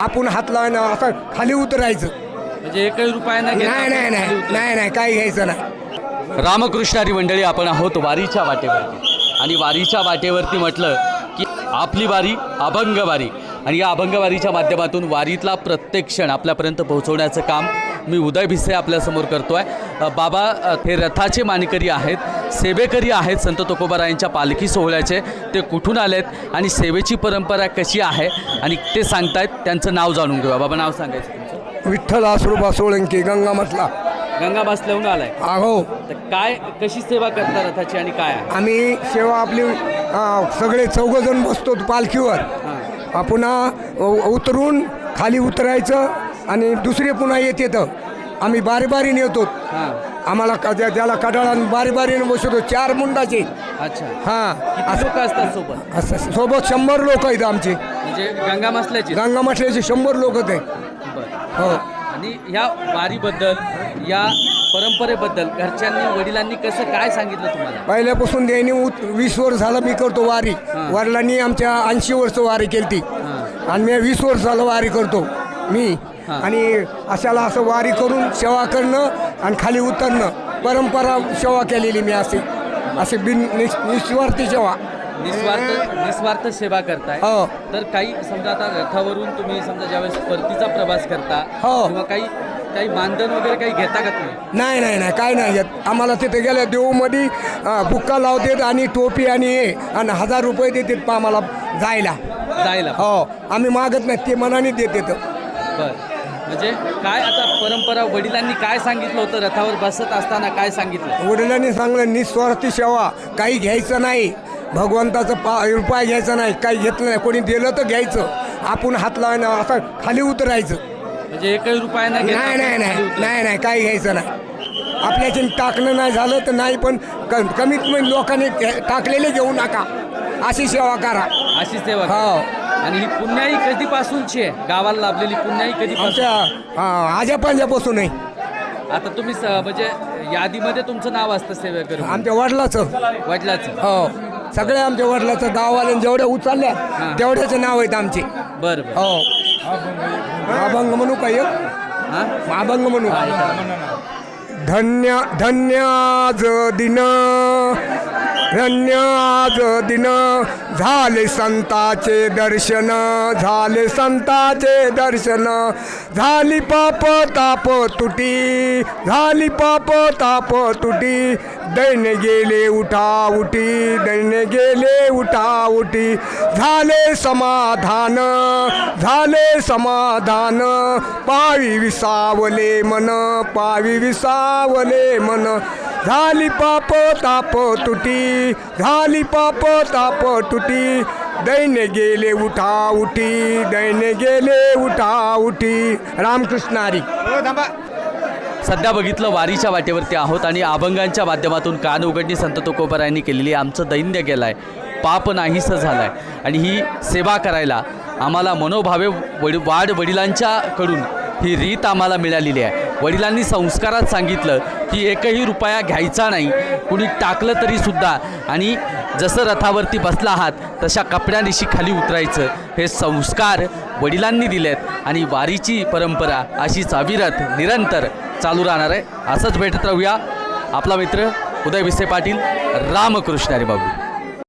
आपण हात लावणं असं खाली उतरायचं. म्हणजे एकही रुपया घेता नाही नाही आपण खाली नाही उतरायचं. नाही नाही काही घ्यायचं नाही. रामकृष्णारी मंडळी आपण आहोत वारीच्या वाटेवरती. आणि वारीच्या वाटेवरती म्हटलं की आपली वारी अभंग वारी आणि या अभंग वारीच्या माध्यमातून वारीतला प्रत्येक क्षण आपल्यापर्यंत पोहोचवण्याचं काम मी उदय भिसे आपल्यासमोर करतो आहे बाबा हे रथाचे मानकरी आहेत सेवेकरी आहेत संत तुकोबारायांच्या पालखी सोहळ्याचे. ते कुठून आलेत आणि सेवेची परंपरा कशी आहे? आणि ते सांगतायत त्यांचं नाव जाणून घेऊया. बाबा नाव सांगायचं विठ्ठल आसरुबा सोळंकी गंगा म्हटला गंगा बसल्याहून आलाय. अहो तर काय कशी सेवा करता रथाची आणि काय आम्ही सेवा आपली सगळे चौघजण बसतो पालखीवर. पुन्हा उतरून खाली उतरायचं आणि दुसरे पुन्हा येत येतं आम्ही बारी बारीने येतो. हां. आम्हाला ज्याला कडाळा बारी बारीने बसवतो. चार मुंडाचे. अच्छा. हां. किती लोक असतात सोबत? असं सोबत शंभर लोक आहेत आमचे. म्हणजे गंगा मसल्याची? गंगा म्हटल्याचे शंभर लोक आहेत बरं. हो. आणि ह्या वारीबद्दल या परंपरेबद्दल घरच्यांनी वडिलांनी कसं काय सांगितलं तुम्हाला? पहिल्यापासून त्यांनी उत- वीस वर्ष झालं मी करतो वारी. वडिलांनी आमच्या ऐंशी वर्ष वारी केली ती. आणि मी वीस वर्ष झालं वारी करतो. मी. आणि अशाला असं वारी करून सेवा करणं आणि खाली उतरणं. परंपरा सेवा केलेली मी अशी. अशी बिन निस- निस्वार्थी सेवा. निस्वार्थ निस्वार्थ सेवा करताय. हो. तर काही समजा आता रथावरून तुम्ही समजा ज्यावेळेस परतीचा प्रवास करता हो. किंवा काही काही मानधन वगैरे काही घेता का तुम्ही? नाही नाही नाही. काय नाही येत आम्हाला तिथे गेल्या देऊमध्ये बुक्का लावतात आणि टोपी आणि हे आणि हजार रुपये देतात पा आम्हाला जायला. जायला. हो. आम्ही मागत नाही ते मनाने देतात. बर. म्हणजे काय आता परंपरा वडिलांनी काय सांगितलं होतं? रथावर बसत असताना काय सांगितलं? वडिलांनी सांगलं निस्वार्थी सेवा. काही घ्यायचं नाही. भगवंताचं पा रुपया घ्यायचा नाही. काही घेतलं नाही. कोणी दिलं तर घ्यायचं. आपण हात लावणं असं खाली उतरायचं. म्हणजे एकही रुपया नाही नाही नाही उतरायचं. नाही नाही. काही घ्यायचं नाही. आपल्याच्या टाकणं नाही झालं तर नाही पण क- कमीत कमी लोकांनी टाकलेले घेऊ नका. अशी सेवा करा. अशी सेवा हो. आणि ही पुण्याई कधीपासूनची आहे? गावाला लाभलेली पुण्याई कधीपासून? आमच्या आजापांजापासूनही आता तुम्ही स- म्हणजे यादीमध्ये तुमचं नाव असतं सेवेकरी आमच्या वडिलाचं. वडिलाचं. हो. सगळ्या आमच्या वडिलाचं गाववाल्यां जेवढ्या उचलल्या तेवढ्याचे नाव आहेत आमचे. बरं बरं. हो. अभंग म्हणू का एक? हां? अभंग म्हणू. धन्य धन्य आज दिन. धन्य आज दिन. झाले संताचे दर्शन झाले संताचे दर्शन. झाली पाप ताप तुटी. झाली पाप ताप तुटी. दैन गेले उठा उठी. दैन गेले उठा उठी. झाले समाधान झाले समाधान. पावी विसावले मन पावी विसावले मन. झाली पाप ताप तुटी. झाली पाप ताप तुटी. दैन गेले उठा उठी दैन गेले उठा उठी. रामकृष्णारी सध्या बघितलं वारीच्या वाटेवरती आहोत आणि अभंगांच्या माध्यमातून कान उघडणी संत तुकोबरायांनी केलेली आमचं दैन्य गेलं आहे पाप नाहीसं झालं आहे आणि ही सेवा करायला आम्हाला मनोभावे वडी वाढ वडिलांच्याकडून ही रीत आम्हाला मिळालेली आहे. वडिलांनी संस्कारात सांगितलं की एकही रुपया घ्यायचा नाही. कुणी टाकलं तरीसुद्धा आणि जसं रथावरती बसला आहात तशा कपड्यानिशी खाली उतरायचं. हे संस्कार वडिलांनी दिलेत आणि वारीची परंपरा अशीच अविरत निरंतर चालू राहणार आहे. असंच भेटत राहूया. आपला मित्र उदय विसे पाटील रामकृष्णारी बाबू